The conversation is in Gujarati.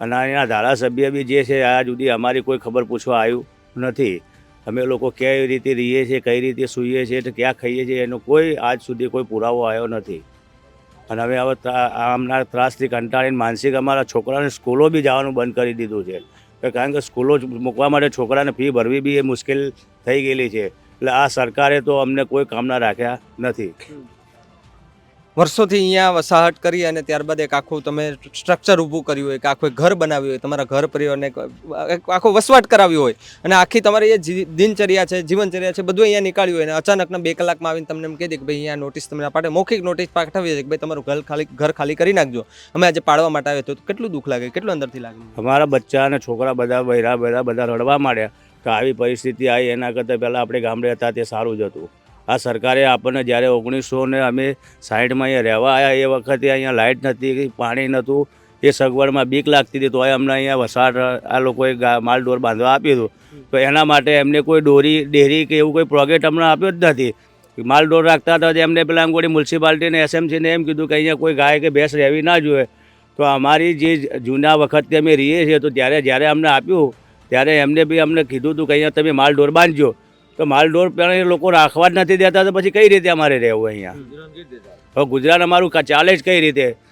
અને એના ધારાસભ્ય બી જે છે આજ સુધી અમારી કોઈ ખબર પૂછવા આવ્યું નથી. અમે લોકો કઈ રીતે રહીએ છીએ, કઈ રીતે સૂઈએ છીએ તો ક્યાં ખાઈએ છીએ, એનો કોઈ આજ સુધી કોઈ પુરાવો આવ્યો નથી. અને હવે હવે આમના ત્રાસથી કંટાળીને માનસિક અમારા છોકરાને સ્કૂલો બી જવાનું બંધ કરી દીધું છે. કારણ કે સ્કૂલો મૂકવા માટે છોકરાને ફી ભરવી બી એ મુશ્કેલ થઈ ગયેલી છે. એટલે આ સરકારે તો અમને કોઈ કામના રાખ્યા નથી. વર્ષોથી અહીંયા વસાહટ કરી અને ત્યારબાદ એક આખું તમે સ્ટ્રક્ચર ઊભું કર્યું હોય કે આખું ઘર બનાવ્યું હોય, તમારા ઘર પરિવારને આખો વસવાટ કરાવ્યો હોય. અને આખી તમારી એ દિનચર્યા છે, જીવનચર્યા છે, બધું અહીંયા નીકાળ્યું હોય. અને અચાનકના બે કલાકમાં આવીને તમને એમ કહી દે કે ભાઈ અહીંયા નોટિસ તમને પાટે મૌખિક નોટિસ પાઠવીએ છે કે ભાઈ તમારું ઘર ખાલી ઘર ખાલી કરી નાખજો. અમે આજે પાડવા માટે આવ્યો તો કેટલું દુઃખ લાગે, કેટલું અંદરથી લાગે? અમારા બચ્ચા અને છોકરા બધા બૈરા બૈરા બધા રડવા માંડ્યા. કે આવી પરિસ્થિતિ આવી એના કરતાં પહેલાં આપણે ગામડે હતા તે સારું જ હતું. આ સરકારે આપણને જ્યારે ઓગણીસો ને અમે સાઠમાં અહીંયા રહેવા આવ્યા એ વખતે અહીંયા લાઇટ નથી પાણી નહોતું, એ સગવડમાં બીક લાગતી હતી, તોય અમને અહીંયા વસાટ આ લોકોએ માલડોર બાંધવા આપ્યું હતું. તો એના માટે એમને કોઈ ડોરી ડેરી કે એવું કોઈ પ્રોજેક્ટ અમને આપ્યો જ નથી. માલડોર રાખતા હતા, એમને પેલા અંગોડી મ્યુનિસિપાલિટીને એસએમસીને એમ કીધું કે અહીંયા કોઈ ગાય કે ભેંસ રહેવી ના જોઈએ. તો અમારી જે જૂના વખતથી અમે રહીએ છીએ, તો ત્યારે જ્યારે અમને આપ્યું, ત્યારે એમને બી અમને કીધું હતું કે અહીંયા તમે માલ ઢોર બાંધજો. તો માલ ઢોર પણ એ લોકો રાખવા જ નથી દેતા તો પછી કઈ રીતે અમારે રહેવું અહીંયા? હવે ગુજરાત અમારું ચાલે જ કઈ રીતે?